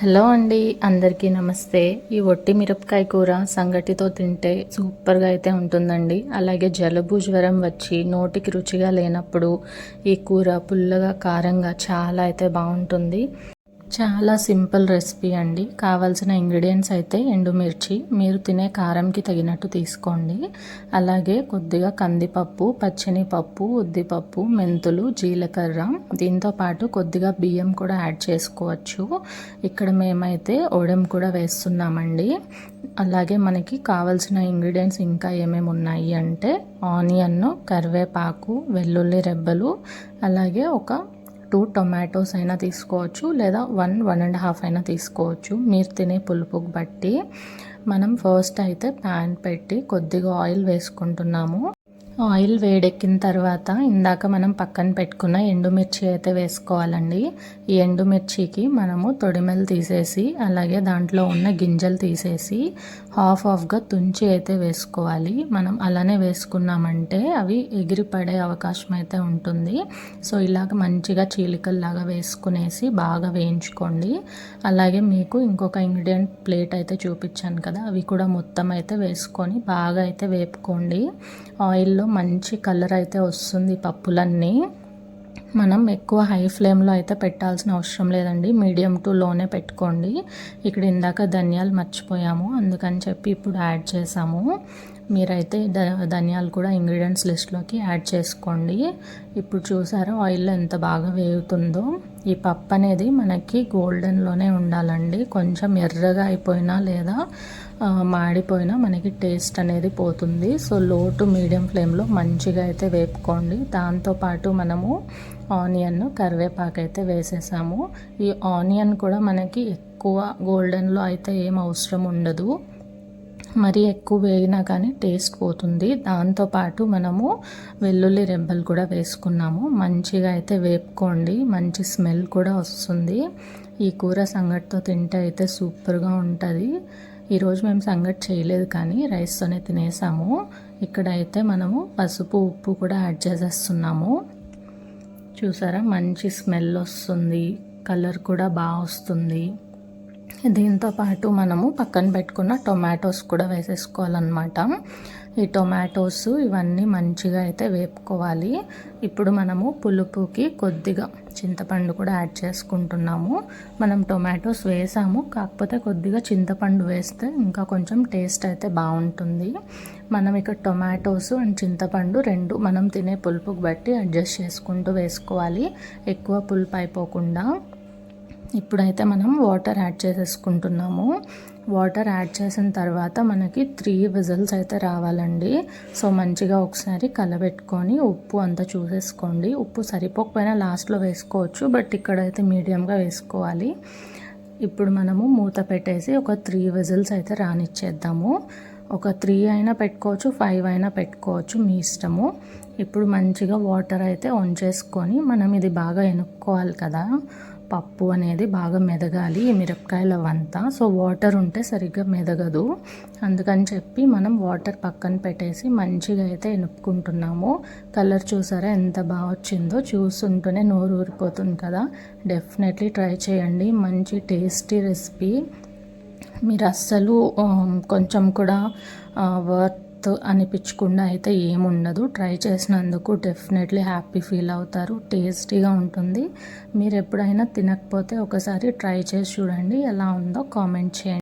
Hello అండి అందరికీ నమస్తే. ఈ ఒట్టి మిరపకాయ కూర సంగటితో తింటే సూపర్గా అయితే ఉంటుందండి. అలాగే జలుబు జ్వరం వచ్చి నోటికి రుచిగా లేనప్పుడు ఈ కూర పుల్లగా కారంగా చాలా అయితే బాగుంటుంది. చాలా సింపుల్ రెసిపీ అండి. కావాల్సిన ఇంగ్రీడియంట్స్ అయితే ఎండుమిర్చి మీరు తినే కారంకి తగినట్టు తీసుకోండి. అలాగే కొద్దిగా కందిపప్పు పప్పు ఉద్దిపప్పు మెంతులు జీలకర్ర. దీంతో పాటు కొద్దిగా బియ్యం కూడా యాడ్ చేసుకోవచ్చు. ఇక్కడ మేమైతే ఓడం కూడా వేస్తున్నామండి. అలాగే మనకి కావాల్సిన ఇంగ్రీడియంట్స్ ఇంకా ఏమేమి ఉన్నాయి అంటే ఆనియన్ కరివేపాకు వెల్లుల్లి రెబ్బలు అలాగే ఒక టూ టొమాటోస్ అయినా తీసుకోవచ్చు లేదా వన్ వన్ అండ్ హాఫ్ అయినా తీసుకోవచ్చు. మీరు తినే పులుపుకి బట్టి మనం ఫస్ట్ అయితే ప్యాన్ పెట్టి కొద్దిగా ఆయిల్ వేసుకుంటున్నాము. ఆయిల్ వేడెక్కిన తర్వాత ఇందాక మనం పక్కన పెట్టుకున్న ఎండుమిర్చి అయితే వేసుకోవాలండి. ఈ ఎండుమిర్చికి మనము తొడిమెలు తీసేసి అలాగే దాంట్లో ఉన్న గింజలు తీసేసి హాఫ్ హాఫ్గా తుంచి అయితే వేసుకోవాలి. మనం అలానే వేసుకున్నామంటే అవి ఎగిరిపడే అవకాశం అయితే ఉంటుంది. సో ఇలాగ మంచిగా చీలికల్లాగా వేసుకునేసి బాగా వేయించుకోండి. అలాగే మీకు ఇంకొక ఇంగ్రీడియంట్ ప్లేట్ అయితే చూపించాను కదా అవి కూడా మొత్తం అయితే వేసుకొని బాగా అయితే వేపుకోండి. ఆయిల్లో మంచి కలర్ అయితే వస్తుంది పప్పులన్నీ. మనం ఎక్కువ హై ఫ్లేమ్లో అయితే పెట్టాల్సిన అవసరం లేదండి. మీడియం టు లోనే పెట్టుకోండి. ఇక్కడ ఇందాక ధనియాలు మర్చిపోయాము. అందుకని చెప్పి ఇప్పుడు యాడ్ చేసాము. మీరైతే ధనియాలు కూడా ఇంగ్రీడియంట్స్ లిస్ట్లోకి యాడ్ చేసుకోండి. ఇప్పుడు చూసారా ఆయిల్లో ఎంత బాగా వేగుతుందో. ఈ పప్పు అనేది మనకి గోల్డెన్లోనే ఉండాలండి. కొంచెం ఎర్రగా అయిపోయినా లేదా మాడిపోయినా మనకి టేస్ట్ అనేది పోతుంది. సో లో టు మీడియం ఫ్లేమ్లో మంచిగా అయితే వేపుకోండి. దాంతోపాటు మనము ఆనియన్ కరివేపాకు అయితే వేసేసాము. ఈ ఆనియన్ కూడా మనకి ఎక్కువ గోల్డెన్లో అయితే ఏం అవసరం ఉండదు. మరీ ఎక్కువ వేగినా కానీ టేస్ట్ పోతుంది. దాంతోపాటు మనము వెల్లుల్లి రెబ్బలు కూడా వేసుకున్నాము. మంచిగా అయితే వేపుకోండి. మంచి స్మెల్ కూడా వస్తుంది. ఈ కూర సంగటితో తింటే అయితే సూపర్గా ఉంటుంది. ఈరోజు మేము సంగటి చేయలేదు కానీ రైస్తోనే తినేసాము. ఇక్కడ అయితే మనము పసుపు ఉప్పు కూడా యాడ్ చేసేస్తున్నాము. చూసారా? మంచి స్మెల్ వస్తుంది. కలర్ కూడా బాగా వస్తుంది. దీంతో పాటు మనము పక్కన పెట్టుకున్న టొమాటోస్ కూడా వేసేసుకోవాలన్నమాట. ఈ టొమాటోస్ ఇవన్నీ మంచిగా అయితే వేపుకోవాలి. ఇప్పుడు మనము పులుపుకి కొద్దిగా చింతపండు కూడా యాడ్ చేసుకుంటున్నాము. మనం టొమాటోస్ వేసాము కాకపోతే కొద్దిగా చింతపండు వేస్తే ఇంకా కొంచెం టేస్ట్ అయితే బాగుంటుంది. మనం ఇక్కడ టొమాటోస్ అండ్ చింతపండు రెండు మనం తినే పులుపుకి బట్టి అడ్జస్ట్ చేసుకుంటూ వేసుకోవాలి. ఎక్కువ పులుపు అయిపోకుండా. ఇప్పుడైతే మనం వాటర్ యాడ్ చేసేసుకుంటున్నాము. వాటర్ యాడ్ చేసిన తర్వాత మనకి త్రీ విజిల్స్ అయితే రావాలండి. సో మంచిగా ఒకసారి కలబెట్టుకొని ఉప్పు అంతా చూసేసుకోండి. ఉప్పు సరిపోకపోయినా లాస్ట్లో వేసుకోవచ్చు బట్ ఇక్కడైతే మీడియంగా వేసుకోవాలి. ఇప్పుడు మనము మూత పెట్టేసి ఒక త్రీ విజిల్స్ అయితే రానిచ్చేద్దాము. ఒక త్రీ అయినా పెట్టుకోవచ్చు ఫైవ్ అయినా పెట్టుకోవచ్చు మీ ఇష్టము. ఇప్పుడు మంచిగా వాటర్ అయితే ఆన్ చేసుకొని మనం ఇది బాగా ఎనుక్కోవాలి కదా. పప్పు అనేది బాగా మెదగాలి ఈ మిరపకాయలు అవంతా సో వాటర్ ఉంటే సరిగ్గా మెదగదు. అందుకని చెప్పి మనం వాటర్ పక్కన పెట్టేసి మంచిగా అయితే ఎనుపుకుంటున్నాము కలర్ చూసారా ఎంత బాగా వచ్చిందో? చూస్తుంటేనే నోరు ఊరిపోతుంది కదా. డెఫినెట్లీ ట్రై చేయండి. మంచి టేస్టీ రెసిపీ. మీరు అస్సలు కొంచెం కూడా వర్త్ వర్త్ అనిపించకుండా అయితే ఏముండదు. ట్రై చేసినందుకు డెఫినెట్లీ హ్యాపీ ఫీల్ అవుతారు. టేస్టీగా ఉంటుంది. మీరు ఎప్పుడైనా తినకపోతే ఒకసారి ట్రై చేసి చూడండి. ఎలా ఉందో కామెంట్ చేయండి.